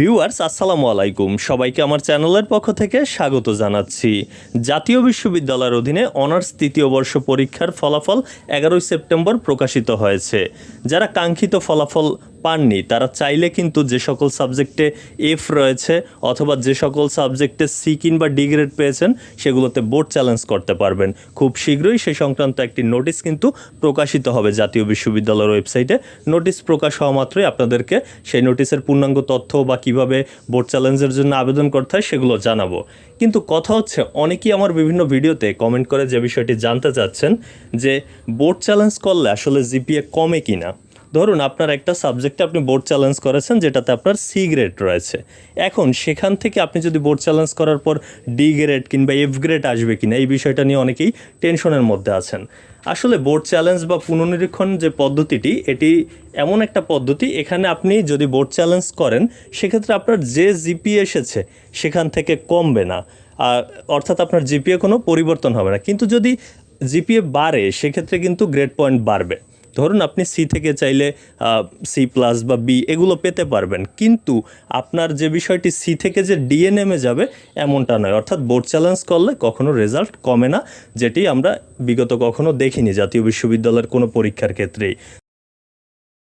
Viewers, আসসালামু আলাইকুম। সবাইকে আমার চ্যানেলের পক্ষ থেকে স্বাগত জানাচ্ছি। জাতীয় বিশ্ববিদ্যালয়ের অধীনে অনার্স তৃতীয় বর্ষ পরীক্ষার ফলাফল এগারোই সেপ্টেম্বর প্রকাশিত হয়েছে। যারা কাঙ্ক্ষিত ফলাফল পাননি। তারা চাইলে কিন্তু যে সকল সাবজেক্টে এফ রয়েছে অথবা যে সকল সাবজেক্টে সি কিংবা ডি গ্রেড পেয়েছেন, সেগুলোতে বোর্ড চ্যালেঞ্জ করতে পারবেন। খুব শীঘ্রই সে সংক্রান্ত একটি নোটিশ কিন্তু প্রকাশিত হবে জাতীয় বিশ্ববিদ্যালয়ের ওয়েবসাইটে। নোটিশ প্রকাশ হওয়া মাত্রই আপনাদেরকে সেই নোটিশের পূর্ণাঙ্গ তথ্য বা কীভাবে বোর্ড চ্যালেঞ্জের জন্য আবেদন করতে হয় সেগুলো জানাব। কিন্তু কথা হচ্ছে, অনেকেই আমার বিভিন্ন ভিডিওতে কমেন্ট করে যে বিষয়টি জানতে চাচ্ছেন যে বোর্ড চ্যালেঞ্জ করলে আসলে জিপিএ কমে কিনা। ধরুন আপনার একটা সাবজেক্টে আপনি বোর্ড চ্যালেঞ্জ করেছেন, যেটাতে আপনার সি গ্রেড রয়েছে। এখন সেখান থেকে আপনি যদি বোর্ড চ্যালেঞ্জ করার পর ডি গ্রেড কিংবা এফ গ্রেড আসবে কিনা, এই বিষয়টা নিয়ে অনেকেই টেনশনের মধ্যে আছেন। আসলে বোর্ড চ্যালেঞ্জ বা পুনর্নিরীক্ষণ যে পদ্ধতিটি, এটি এমন একটা পদ্ধতি, এখানে আপনি যদি বোর্ড চ্যালেঞ্জ করেন, সেক্ষেত্রে আপনার যে জিপি এসেছে, সেখান থেকে কমবে না। আর অর্থাৎ আপনার জিপিএ কোনো পরিবর্তন হবে না। কিন্তু যদি জিপিএ বাড়ে, সেক্ষেত্রে কিন্তু গ্রেড পয়েন্ট বাড়বে। ধরুন আপনি সি থেকে চাইলে সি প্লাস বা বি এগুলো পেতে পারবেন। কিন্তু আপনার যে বিষয়টি সি থেকে যে ডিএনএমে যাবে, এমনটা নয়। অর্থাৎ বোর্ড চ্যালেঞ্জ করলে কখনো রেজাল্ট কমে না, যেটি আমরা বিগত কখনো দেখিনি জাতীয় বিশ্ববিদ্যালয়ের কোনো পরীক্ষার ক্ষেত্রেই।